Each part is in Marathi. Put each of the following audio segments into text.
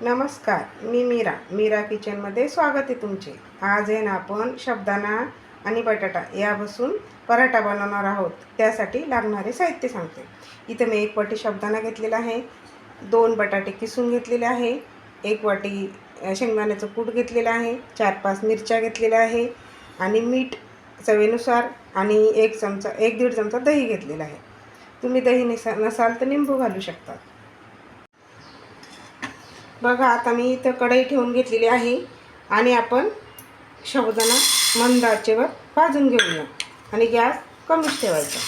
नमस्कार मी मीरा. मीरा किचनमध्ये स्वागत आहे तुमचे. आज आहे ना आपण शब्दाना आणि बटाटा यापासून पराठा बनवणार आहोत. त्यासाठी लागणारे साहित्य सांगते. इथं मी एक वाटी शब्दाना घेतलेला आहे. दोन बटाटे किसून घेतलेले आहे. एक वाटी शेंगदाण्याचं कूट घेतलेलं आहे. चार पाच मिरच्या घेतलेल्या आहे. आणि मीठ चवीनुसार आणि एक चमचा एक दीड चमचा दही घेतलेला आहे. तुम्ही दही नसा नसाल तर निंबू घालू शकतात. बघा आता मी इथं कढई ठेवून घेतलेली आहे आणि आपण साबुदाणा मंद आचेवर भाजून घेऊया आणि गॅस कमीच ठेवायचा.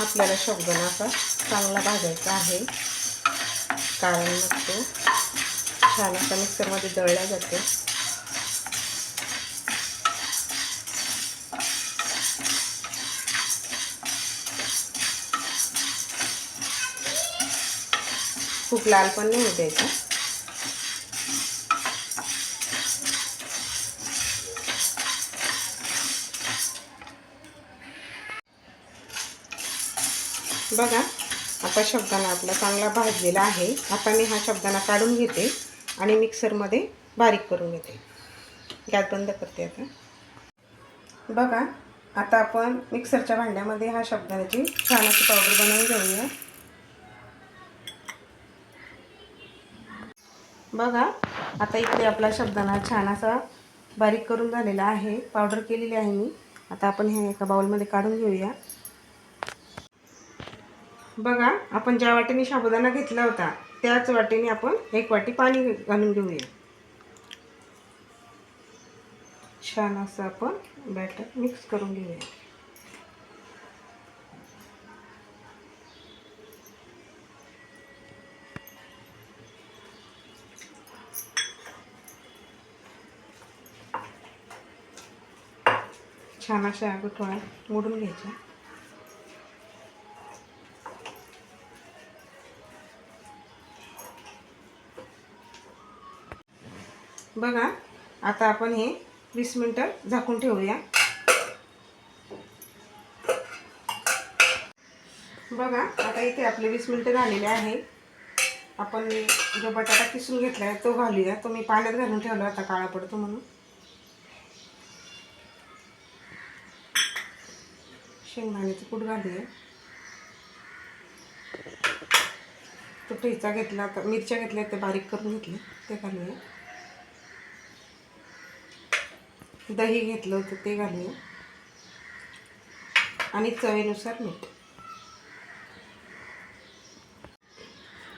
आपल्याला साबुदाणा असा चांगला भाजायचा आहे. कारण मग तो छान असा मिक्सरमध्ये दळला जातो. खूप लाल पण नाही होऊ द्यायचा बघा आता शब्दाना आपला चांगला भाजलेला आहे. आता मी हा शब्दाना काढून घेते आणि मिक्सरमध्ये बारीक करून घेते. गॅस बंद करते आता. बघा आता आपण मिक्सरच्या भांड्यामध्ये हा शब्दाची छान अशी पावडर बनवून घेऊया. बघा आता इकडे आपला शब्दाना छान असा बारीक करून झालेला आहे. पावडर केलेली आहे मी. आता आपण हे एका बाउलमध्ये काढून घेऊया. बघा आपण ज्या वाटेने साबुदाणा घेतला होता त्याच वाटेने आपण एक वाटी पाणी घालून घेऊया. छान असं आपण बॅटर मिक्स करून घेऊया. छान अशा गुठळ्या मोडून घ्यायच्या. बघा आता आपण हे वीस मिनटं झाकून ठेवूया. बघा आता इथे आपले वीस मिनटं झालेले आहे. आपण जो बटाटा किसून घेतला आहे तो घालूया. तो मी पाण्यात घालून ठेवला होता काळा पडतो म्हणून. शेंगदाण्याचं कूट घालूया. तो ठेचा घेतला तर मिरच्या घेतल्या ते बारीक करून घेतले ते घालूया. दही घेतलं होतं ते घालूया. आणि चवीनुसार मीठ.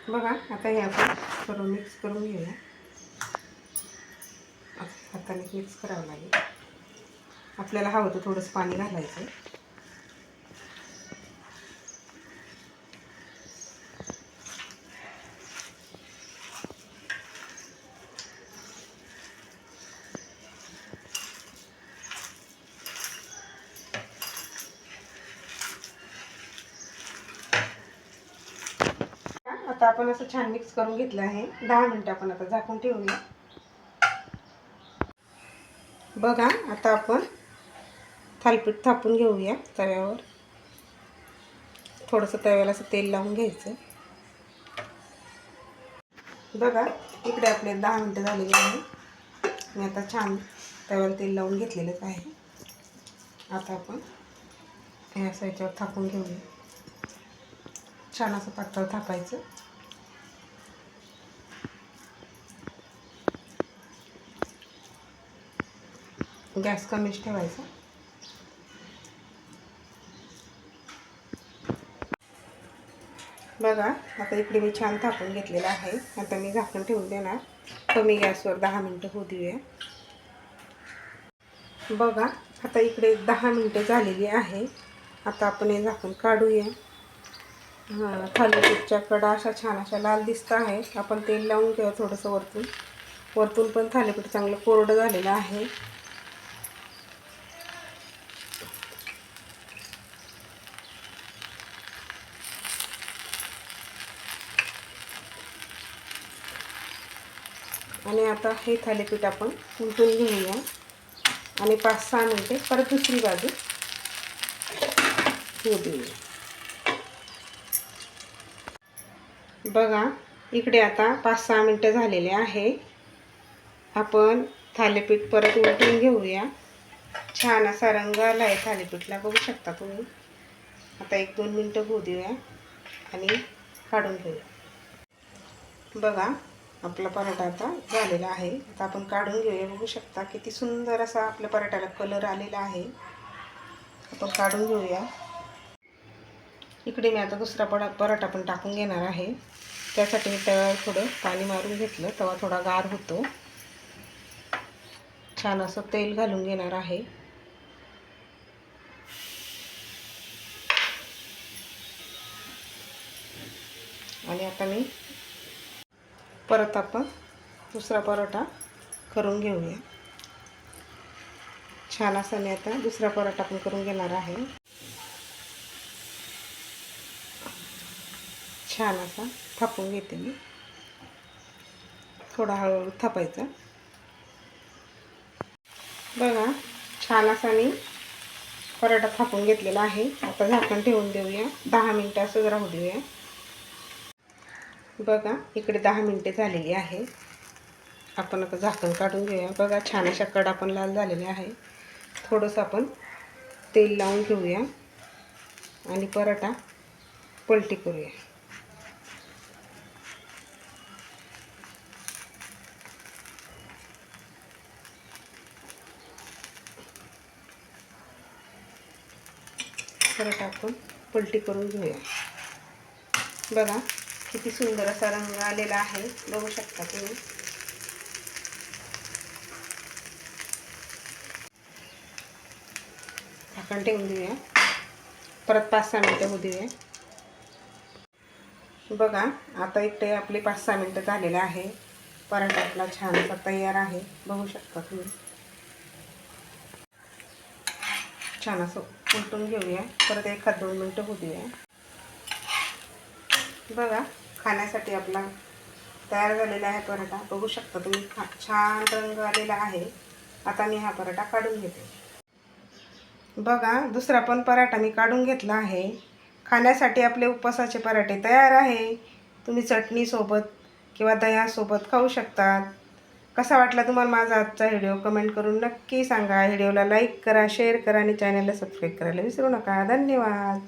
बघा आता हे आपण सर्व मिक्स करून घेऊया. असं हाताने मिक्स करावं लागेल. आपल्याला हवं तर थोडंसं पाणी घालायचं. आता आपण असं छान मिक्स करून घेतलं आहे. दहा मिनटं आपण आता झाकून ठेवूया. बघा आता आपण थालपीठ थापून घेऊया तव्यावर. थोडंसं तव्याला असं तेल लावून घ्यायचं. बघा इकडे आपले दहा मिनटं झालेली आहे. मी आता छान तव्याला तेल लावून घेतलेलंच आहे. आता आपण ह्या याच्यावर थापून घेऊया. छान असं पातळ थापायचं. गॅस कमीच ठेवायचा. बघा आता इकडे मी छान थापून घेतलेलं आहे. आता मी झाकण ठेवून देणार. कमी गॅसवर दहा मिनटं होऊ देऊया बघा आता इकडे दहा मिनटं झालेली आहे. आता आपण हे झाकण काढूया. हां थालीपीठच्या कडा अशा छान अशा लाल दिसत आहे आपण तेल लावून घेऊ थोडंसं वरतून. वरतून पण थालीपीठ चांगलं कोरडं झालेलं आहे. आणि आता हे थालीपीठ आपण उलटून घेऊया. आणि पाच सहा मिनटे परत दुसरी बाजू होऊ देऊया बघा इकडे आता पाच सहा मिनटं झालेले आहे. आपण थालीपीठ परत उलटून घेऊया. छान असा रंग आला आहे थालीपीठला बघू शकता तुम्ही. आता एक दोन मिनटं होऊ देऊया आणि काढून घेऊया. बघा आपला पराठा आता झालेला आहे. आता आपण काढून घेऊया. बघू शकता किती सुंदर असा आपल्या पराठ्याला कलर आलेला आहे. आपण काढून घेऊया. इकडे मी आता दुसरा पडा पराठा पण टाकून घेणार आहे. त्यासाठी मी तव्यावर थोडं पाणी मारून घेतलं. तवा थोडा गार होतो. छान असं तेल घालून घेणार आहे. आणि आता मी परत आपण दुसरा परोठा करून घेऊया. छान असा मी आता दुसरा पराठा पण करून घेणार आहे. छान असा थापून घेते मी. थोडा हळूहळू थापायचा. बघा छान असा मी पराठा थापून घेतलेला आहे. आता झाकण ठेवून देऊया. दहा मिनटं असंच राहू देऊया. बघा इकडे दहा मिनटे झालेली आहे. आपण आता झाकण काढून घेऊया. बघा छान अशा कडा पण लाल झालेल्या आहे. थोडंसं आपण तेल लावून घेऊया. आणि पराठा पलटी करूया. पराठा आपण पलटी करून घेऊया. बघा किती सुंदर असा रंग आलेला आहे. बघू शकता तुम्ही. झाकण ठेवून देऊया. परत पाच सहा मिनटं होऊ देऊया. बघा आता इकडे आपले पाच सहा मिनटं झालेलं आहे. पराठा आपला छान असा तयार आहे. बघू शकता तुम्ही. छान असं उलटून घेऊया. परत एखाद दोन मिनटं होऊ देऊया. बघा खाण्यासाठी आपला तयार झालेला आहे पराठा. बघू शकता तुम्ही खा छान रंग आलेला आहे. आता मी हा पराठा काढून घेते. बघा दुसरा पण पराठा मी काढून घेतला आहे. खाण्यासाठी आपले उपवासाचे पराठे तयार आहे. तुम्ही चटणीसोबत किंवा दह्यासोबत खाऊ शकतात. कसा वाटला तुम्हाला माझा आजचा व्हिडिओ? कमेंट करून नक्की सांगा. व्हिडिओला लाईक करा शेअर करा आणि चॅनलला सबस्क्राईब करायला विसरू नका. धन्यवाद.